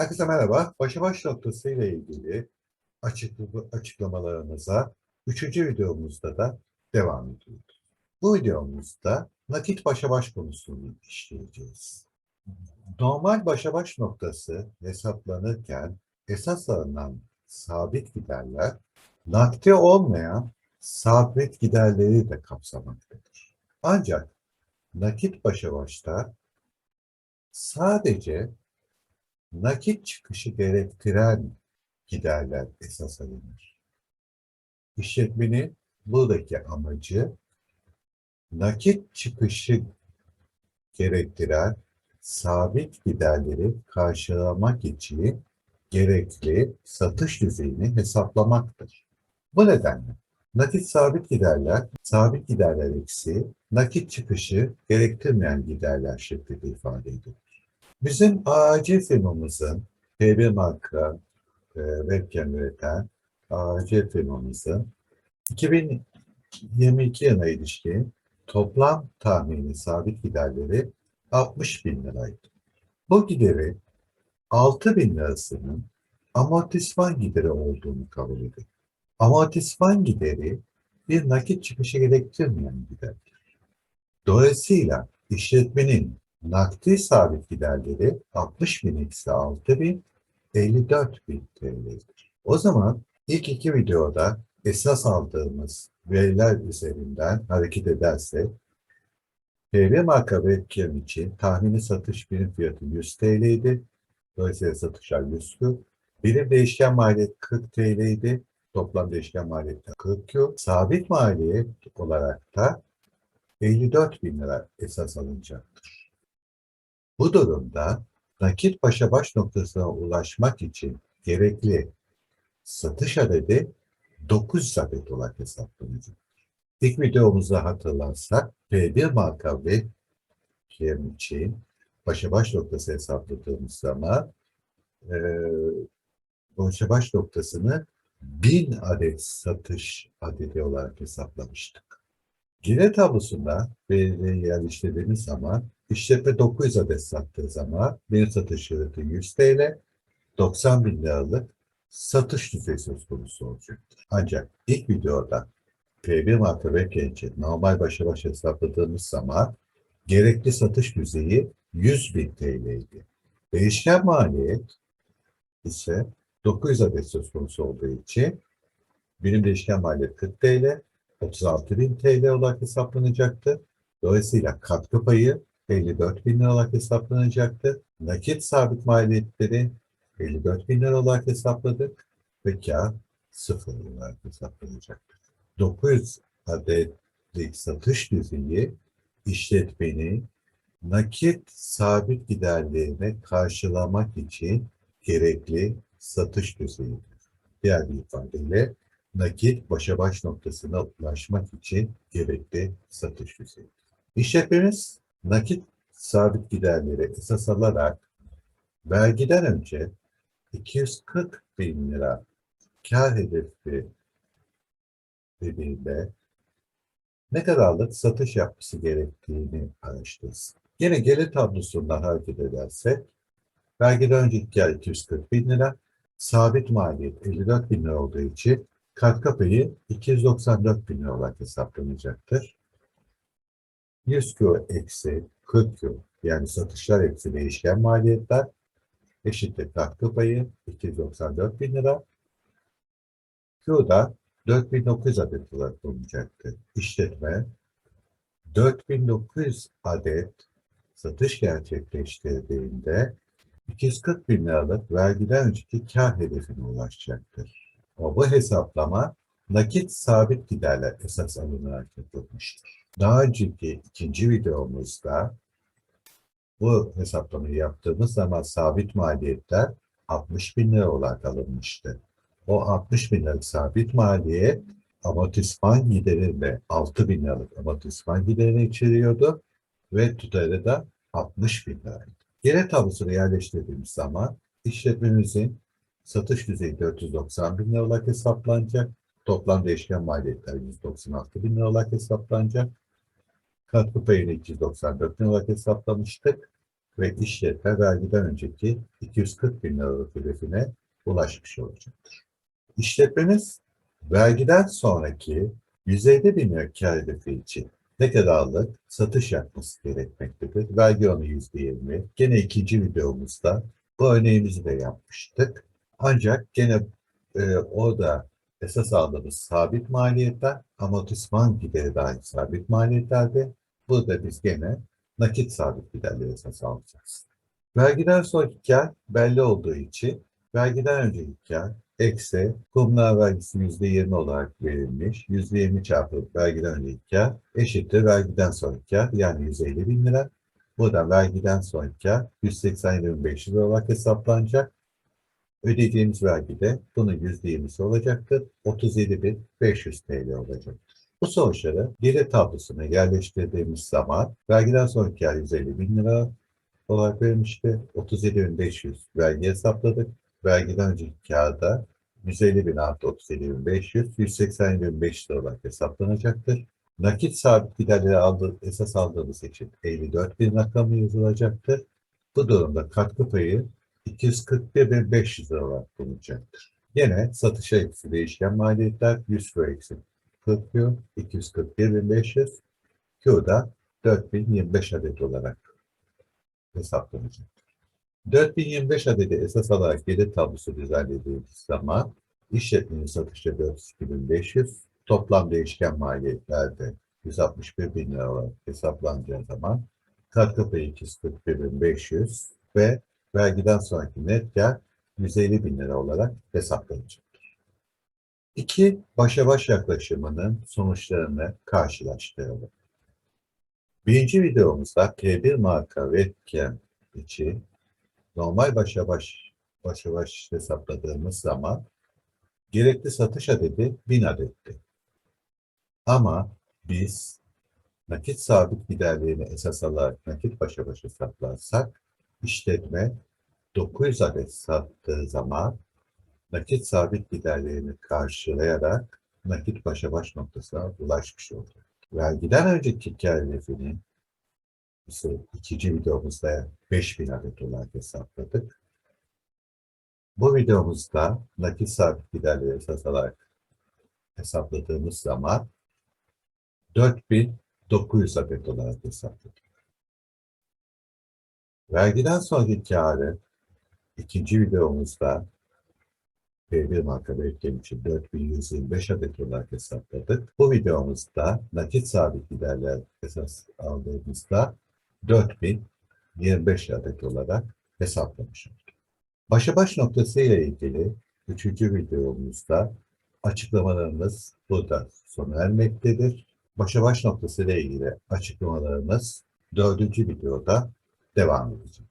Herkese merhaba. Başa baş noktası ile ilgili açıklamalarımıza üçüncü videomuzda da devam ediyoruz. Bu videomuzda nakit başa baş konusunu işleyeceğiz. Normal başa baş noktası hesaplanırken esas alınan sabit giderler nakde olmayan sabit giderleri de kapsamaktadır. Ancak nakit başa başta sadece nakit çıkışı gerektiren giderler esas alınır. İşletmenin buradaki amacı nakit çıkışı gerektiren sabit giderleri karşılamak için gerekli satış düzeyini hesaplamaktır. Bu nedenle nakit sabit giderler, sabit giderler eksi, nakit çıkışı gerektirmeyen giderler şeklinde ifade edilir. Bizim AAC firmamızın PB marka e, webcam üreten AAC firmamızın 2022 yılına ilişkin toplam tahmini sabit giderleri 60 bin liraydı. Bu gideri 6 bin lirasının amortisman gideri olduğunu kabul edin. Amortisman gideri bir nakit çıkışı gerektirmeyen giderdir. Dolayısıyla işletmenin nakdi sabit giderleri 60 bin eksi 6 bin 54 bin TL'dir. O zaman ilk iki videoda esas aldığımız veriler üzerinden hareket edersek PV marka webcam için tahmini satış birim fiyatı 100 TL'ydi. Dolayısıyla satışlar 140. Birim değişken maliyet 40 TL'ydi. Toplam değişken maliyet de 40 Q. Sabit maliyet olarak da 54 bin lira esas alınacaktır. Bu durumda nakit başa baş noktasına ulaşmak için gerekli satış adedi 900 adet olarak hesaplanacak. İlk videomuzda hatırlarsak P1 marka ve KM için başa baş noktası hesapladığımız zaman e, başa baş noktasını 1000 adet satış adedi olarak hesaplamıştık. Gelir tablosunda verileri yerleştirdiğimiz zaman işletme 900 adet sattığı zaman bir satış fiyatı 100 TL, 90 bin liralık satış düzeyi söz konusu olacaktır. Ancak ilk videoda P1 marka ve için normal başa baş hesapladığımız zaman gerekli satış düzeyi 100 bin TL'ydi. Değişken maliyet ise 900 adet söz konusu olduğu için birim değişken maliyet 40 TL, 36 bin TL olarak hesaplanacaktı. Dolayısıyla katkı payı 54 bin lira olarak hesaplanacaktı. Nakit sabit maliyetleri 54 bin lira olarak hesapladık ve kar 0 olarak hesaplanacaktır. 900 adetlik satış düzeyi işletmenin nakit sabit giderlerini karşılamak için gerekli satış düzeyidir. Diğer bir ifadeyle nakit başa baş noktasına ulaşmak için gerekli satış düzeyidir. İşletmemiz nakit sabit giderleri esas alarak vergiden önce 240 bin lira kar hedefi dediğinde ne kadarlık satış yapması gerektiğini araştırsın. Yine gelir tablosundan hareket edersek vergiden önceki kar 240 bin lira, sabit maliyet 54 bin lira olduğu için katkı payı 294 bin lira olarak hesaplanacaktır. 100 Q eksi 40 Q yani satışlar eksi değişken maliyetler eşittir katkı payı 294 bin lira. Q'da 4900 adet olarak bulunacaktır. İşletme 4900 adet satış gerçekleştirdiğinde 240 bin liralık vergiden önceki kar hedefine ulaşacaktır. Ama bu hesaplama nakit sabit giderler esas alınarak yapılmıştır. Daha önceki ikinci videomuzda bu hesaplamayı yaptığımız zaman sabit maliyetler 60 bin lira olarak alınmıştı. O 60 bin liralık sabit maliyet amortisman gideri ve 6 bin liralık amortisman giderini içeriyordu ve tutarı da 60 bin liraydı. Gelir tablosunu yerleştirdiğimiz zaman işletmemizin satış düzeyi 490 bin lira hesaplanacak. Toplam değişken maliyetler 196 bin lira olarak hesaplanacak. Katkı payını 294 bin olarak hesaplamıştık. ve işletme vergiden önceki 240 bin liralık hedefine ulaşmış olacaktır. İşletmemiz vergiden sonraki 150 bin lira kar hedefi için ne kadarlık satış yapması gerekmektedir. Vergi oranı %20. Gene ikinci videomuzda bu örneğimizi de yapmıştık. Ancak gene e, orada esas aldığımız sabit maliyetler, amortisman gideri dahil sabit maliyetlerde. Burada biz gene nakit sabit giderleri esas alacağız. Vergiden sonraki kar belli olduğu için vergiden önceki kar eksi kumlar vergisi %20 olarak verilmiş. %20 çarpı vergiden önceki kar eşittir vergiden sonraki kar yani 150 bin lira. Buradan vergiden sonraki kar 187.500 olarak hesaplanacak. Ödeyeceğimiz vergi de bunun %20'si olacaktır. 37.500 TL olacaktır. Bu sonuçları gelir tablosuna yerleştirdiğimiz zaman vergiden sonraki kar 150 bin lira olarak verilmişti. 37.500 vergi hesapladık. Vergiden önceki kârda 150 bin artı 37.500, 187.500 olarak hesaplanacaktır. Nakit sabit giderleri aldı, esas aldığımız için 54 bin rakamı yazılacaktır. Bu durumda katkı payı 241.500 lira olarak bulunacaktır. Yine satışa eksi değişken maliyetler 100 euro eksi 40 euro, 241.500, Q'da 4025 adet olarak hesaplanacak. 4025 adedi esas alarak gelir tablosu düzenlediğimiz zaman işletmenin satışı 42500, toplam değişken maliyetlerde 161 bin lira olarak hesaplanacağı zaman katkı payı 241.500 ve vergiden sonraki net kar 150 bin lira olarak hesaplanacaktır. İki başa baş yaklaşımının sonuçlarını karşılaştıralım. Birinci videomuzda T1 marka webcam için normal başa baş başa baş hesapladığımız zaman gerekli satış adedi 1000 adetti. Ama biz nakit sabit giderlerini esas alarak nakit başa baş hesaplarsak işletme 900 adet sattığı zaman nakit sabit giderlerini karşılayarak nakit başa baş noktasına ulaşmış olacak. Vergiden önceki kar hedefinin ise ikinci videomuzda 5000 adet olarak hesapladık. Bu videomuzda nakit sabit giderleri esas alarak hesapladığımız zaman 4900 adet olarak hesapladık. Vergiden sonraki karı ikinci videomuzda P1 marka belirttiğim için 4125 adet olarak hesapladık. Bu videomuzda nakit sabit giderler esas aldığımızda 4025 adet olarak hesaplamış. Başa baş noktası ile ilgili üçüncü videomuzda açıklamalarımız burada sona ermektedir. Başa baş noktası ile ilgili açıklamalarımız dördüncü videoda devam edecek.